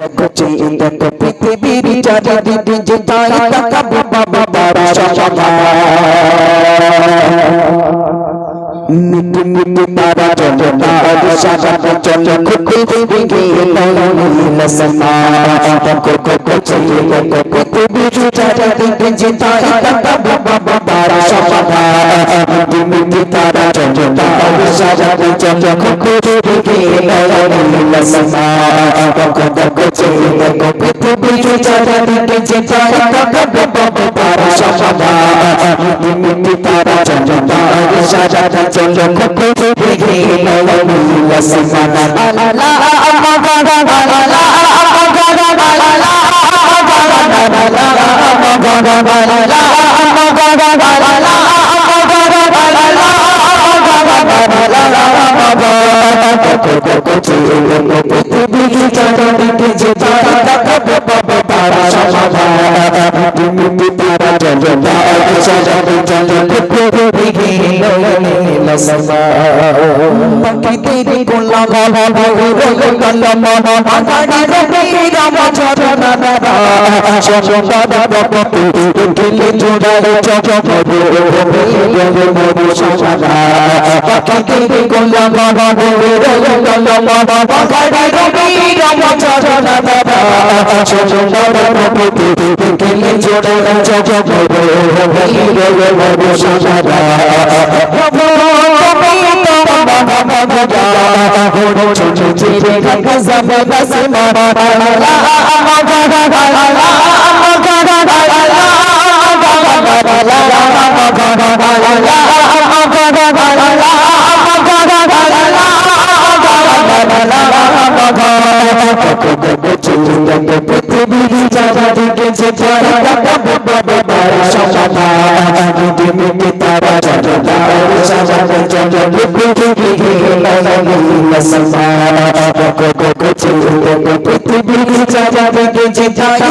দেখো চেয়ে দেখো পৃথিবীর চারিদিকে যে তাই তাকাবো বাবা তারা সমাধান মিটি মিটি তারা চলে তারা সাজাতে চলে খুকি খুকি নীল সমা দেখো দেখো চেয়ে দেখো পৃথিবীর চারিদিকে যে তাই তাকাবো বাবা তারা সমাধান মিটি মিটি তারা চলে তারা সাজাতে চলে খুকি খুকি নীল সমা চেয়ে দেখো পৃথিবীর চারিদিকে যে তাই তাকাবো বাবা তারা মিটি মিটি তারা চলে তারা সাজাতে চলে খুকি খুকি নীল সমা লা লা লা লা পৃথিবীর চারিদিকে যে তারা তাকাবো বাবা তারা সমাধান তুমি পাখিদের কোলা গালা মনা আগাড়ি রবি রাম চরণা দাদা চরণা দাদা পপু গেলে জোড়ায় চপ গেলে মরু সাজা পাখিদের কোলা গালা মনা আগাড়ি রবি রাম চরণা দাদা চরণা দাদা পপু গেলে জোড়ায় চপ পৃথিবীর চারিদিকে যে তারা পৃথিবীর চারিদিকে যে তারা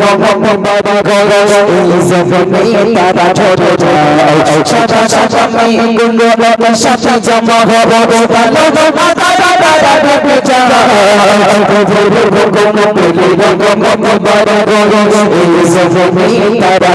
বাবা গো এই তারা ঝরে সাদা সাদা মেঘগুলো সাথে জমা হবে ভালো দাদা দাদা দাদা যা গো গো গো গো গো মেঘি গো গো গো গো বাবা গো এই জগনে তারা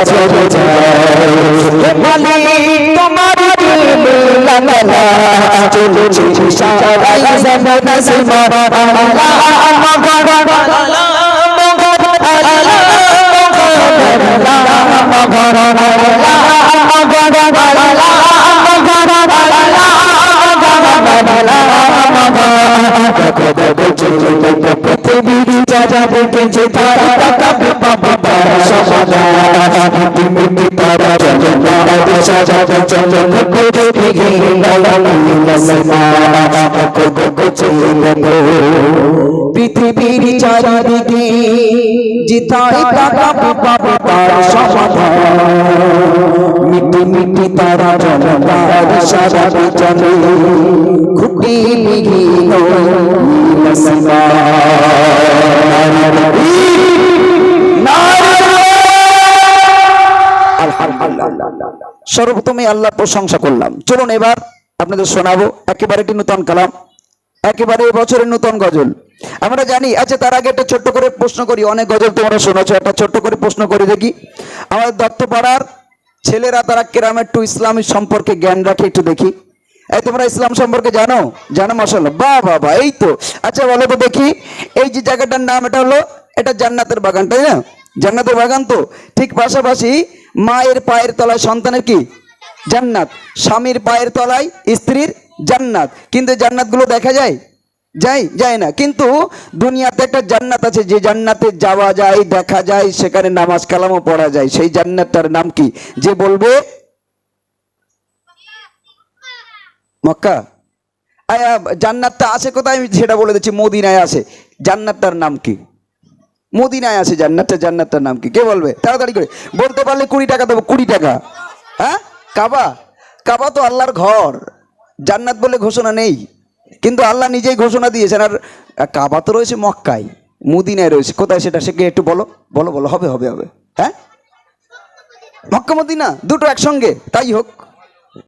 ঝরে যায় বলি তোমার লা লা লা চলেছে সারাই জগৎ সিমা লা পৃথিবীর যারা দেখেছে তারা তাকাবে বাবা তারা সমাধান তুমি তারা চলে তারা সাজাতে চলে করে দিকে পৃথিবীর চারিদিকে তারা সমাধান। মিটি মিটি তারা চলে তারা সাজাতে চলে খুঁটি বিঘিন সর্বপ্রথমে আল্লাহ প্রশংসা করলাম। চলুন এবার আপনাদের শোনাবো একেবারে একটি নূতন কালাম, একেবারে এবছরের নূতন গজল। আমরা জানি আচ্ছা তার আগে একটা ছোট্ট করে প্রশ্ন করি, অনেক গজল তোমরা শোনাচ্ছ একটা ছোট্ট করে প্রশ্ন করি দেখি। আমাদের দত্তপাড়ার ছেলেরা তারা কেরাম একটু ইসলামী সম্পর্কে জ্ঞান রাখে, একটু দেখি। এই তোমরা ইসলাম সম্পর্কে জানো? জানো মশাল্লাহ বাহ বাহ বাহ, এই তো। আচ্ছা বলো তো দেখি, এই যে জায়গাটার নাম, এটা হলো, এটা জান্নাতের বাগান, তাই না? জান্নাতের বাগান তো। ঠিক পাশাপাশি মায়ের পায়ের তলায় সন্তানের কি? জান্নাত। স্বামীর পায়ের তলায় স্ত্রীর জান্নাত। কিন্তু জান্নাতগুলো দেখা যায়? যাই যায় না। কিন্তু দুনিয়াতে একটা জান্নাত আছে যে জান্নাতে যাওয়া যায় দেখা যায় সেখানে নামাজ কালামও পড়া যায়। সেই জান্নাতটার নাম কি? যে বলবে মক্কা। আয়া, জান্নাতটা আছে কোথায়? আমি সেটা বলে দিচ্ছি মদিনায় আছে। জান্নাতটার নাম কি? মদিনায় আছে জান্নাতটা জান্নাতটার নাম কি? কে বলবে? তাড়াতাড়ি করে। বলতে পারলে কুড়ি টাকা দেবো কুড়ি টাকা। হ্যাঁ? কাবা? কাবা তো আল্লাহর ঘর। জান্নাত বলে ঘোষণা নেই। কিন্তু আল্লাহ নিজেই ঘোষণা দিয়েছেন, আর কাবা তো রয়েছে মক্কায়, মুদিনায় রয়েছে, কোথায় সেটা সে একটু বলো বলো বলো, হবে হবে হবে হ্যাঁ? মক্কা, মদিনা, দুটো একসঙ্গে, তাই হোক।